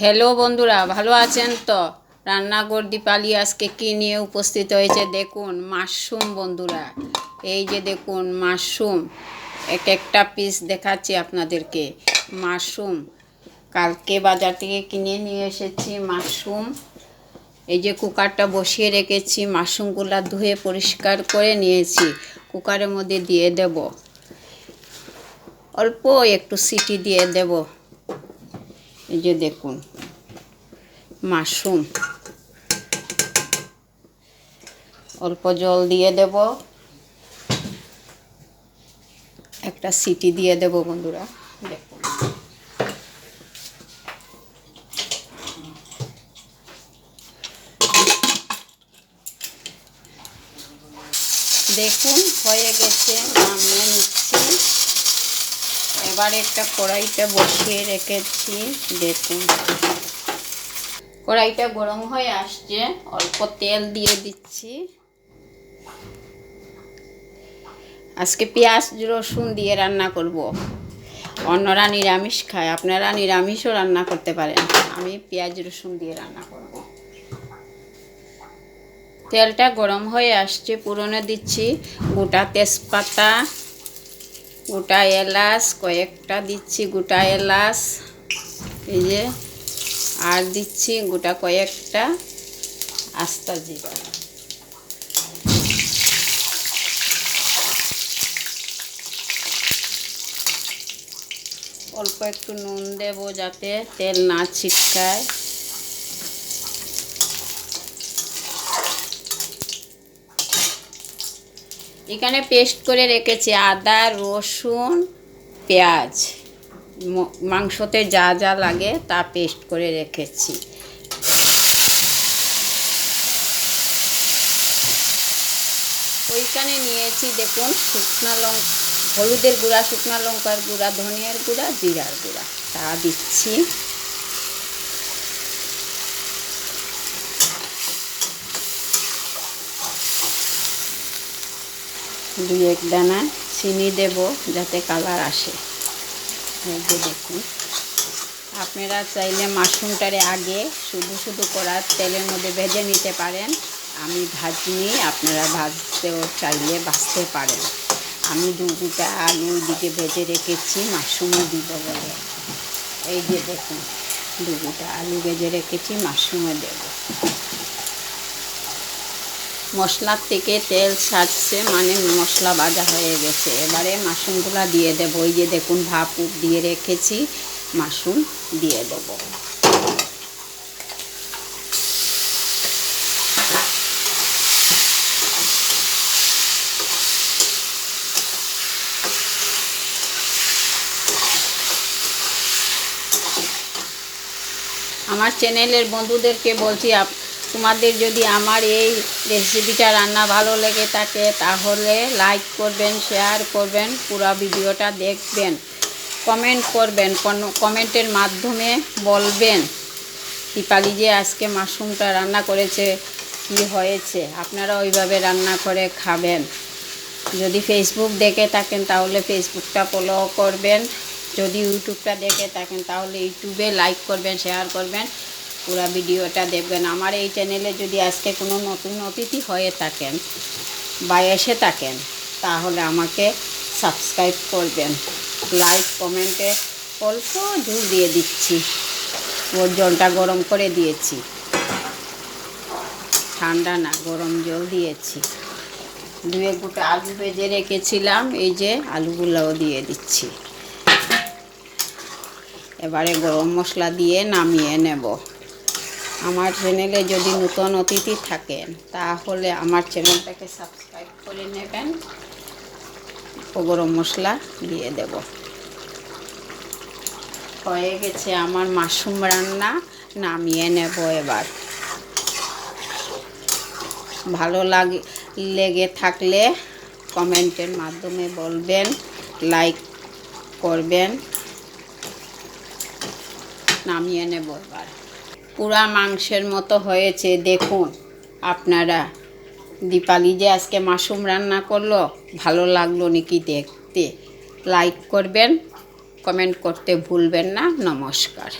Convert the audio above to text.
Hello বন্ধুরা, ভালো আছেন তো? রান্নাঘর দীপালি আজকে কী নিয়ে উপস্থিত হয়েছে দেখুন, মাশরুম বন্ধুরা। এই যে দেখুন, মাশরুম, এক একটা পিস দেখাচ্ছি আপনাদেরকে। মাশরুম, কালকে বাজার থেকে কিনে নিয়ে এসেছি মাশরুম। এই যে কুকারটা বসিয়ে রেখেছি, মাশরুমগুলো ধুয়ে পরিষ্কার করে নিয়েছি। কুকারের মধ্যে দিয়ে দেব। অল্প একটু সিটি দিয়ে দেব। এই যে দেখুন, মাশরুম। অল্প জল দিয়ে দেব। একটা সিটি দিয়ে দেব বন্ধুরা, দেখুন। দেখুন হয়ে গেছে, নামিয়ে এবার একটা কড়াইটা বসিয়ে রেখেছি, দেখুন। কড়াইটা গরম হয়ে আসছে, অল্প তেল দিয়ে দিচ্ছি। আজকে পেঁয়াজ, রসুন দিয়ে রান্না করব। অন্যরা নিরামিষ খায়, আপনারা নিরামিষও রান্না করতে পারেন। আমি পেঁয়াজ, রসুন দিয়ে রান্না করব। তেলটা গরম হয়ে আসছে, পুরনে দিচ্ছি গোটা তেজপাতা গোটা এলাচ, কয়েকটা দিচ্ছি গোটা এলাচ, এই যে, আর দিচ্ছি গোটা কয়েকটা আস্তা জিরা। অল্প একটু নুন দেব যাতে তেল না ছিটকায়। এখানে পেস্ট করে রেখেছি আদা, রসুন, পেঁয়াজ। মাংসতে যা যা লাগে তা পেস্ট করে রেখেছি। ওইখানে নিয়েছি দেখুন শুকনা লঙ্কা হলুদের গুঁড়া, শুকনা লঙ্কার গুঁড়া, ধনিয়ার গুঁড়া, জিরার গুঁড়া। তা দিচ্ছি। দুই এক দানা চিনি দেব যাতে কালার আসে। দেখুন। আপনারা চাইলে মাশরুমটারে আগে শুধু শুধু করার তেলের মধ্যে ভেজে নিতে পারেন। আমি ভাজিনি আপনারা ভাজতেও চাইলে ভাজতে পারেন। আমি দুটা আলু দিকে ভেজে রেখেছি, মাশরুমও দিব বলে। এই যে দেখুন দুটা আলু ভেজে রেখেছি, মাশরুমও দেব। মশলার থেকে তেল ছাড়ছে মানে মশলা ভাজা হয়ে গেছে। এবারে মাশরুমগুলো দিয়ে দেব। ওই যে দেখুন, ভাপ দিয়ে রেখেছি, মাশরুম দিয়ে দেব। আমার চ্যানেলের বন্ধুদেরকে বলছি, আপ তোমাদের যদি আমার এই রেসিপিটা রান্না ভালো লেগে থাকে, তাহলে লাইক করবেন শেয়ার করবেন, পুরো ভিডিওটা দেখবেন কমেন্ট করবেন কমেন্টের মাধ্যমে বলবেন, দীপালি যে আজকে মাশরুমটা রান্না করেছে, কি হয়েছে? আপনারা ওইভাবে রান্না করে খাবেন। যদি ফেসবুক দেখে থাকেন, তাহলে ফেসবুকটা ফলো করবেন। যদি ইউটিউবটা দেখে থাকেন, তাহলে ইউটিউবে লাইক করবেন শেয়ার করবেন। পুরো ভিডিওটা দেখবেন। আমার এই চ্যানেলে যদি আজকে কোনো নতুন অতিথি হয়ে থাকেন বা এসে থাকেন, তাহলে আমাকে সাবস্ক্রাইব করবেন। লাইক কমেন্টে অল্প ঝুল দিয়ে দিচ্ছি। ওর জলটা গরম করে দিয়েছি। ঠান্ডা না, গরম জল দিয়েছি। দু এক গোটা আলু ভেজে রেখেছিলাম, এই যে আলুগুলোও দিয়ে দিচ্ছি। এবারে গরম মশলা দিয়ে নামিয়ে নেব। আমার চ্যানেলে যদি নতুন অতিথি থাকেন, তাহলে আমার চ্যানেলটাকে সাবস্ক্রাইব করে নেবেন। গরম মশলা দিয়ে দেব। হয়ে গেছে আমার মাশরুম রান্না, নামিয়ে নেব এবার। ভালো লাগে, লেগে থাকলে কমেন্টের মাধ্যমে বলবেন, লাইক করবেন। নামিয়ে নেব এবার। পুরা মাংসের মতো হয়েছে, দেখুন। আপনারা দীপালি যে আজকে মাশরুম রান্না করল, ভালো লাগল নাকি দেখতে। লাইক করবেন, কমেন্ট করতে ভুলবেন না। নমস্কার।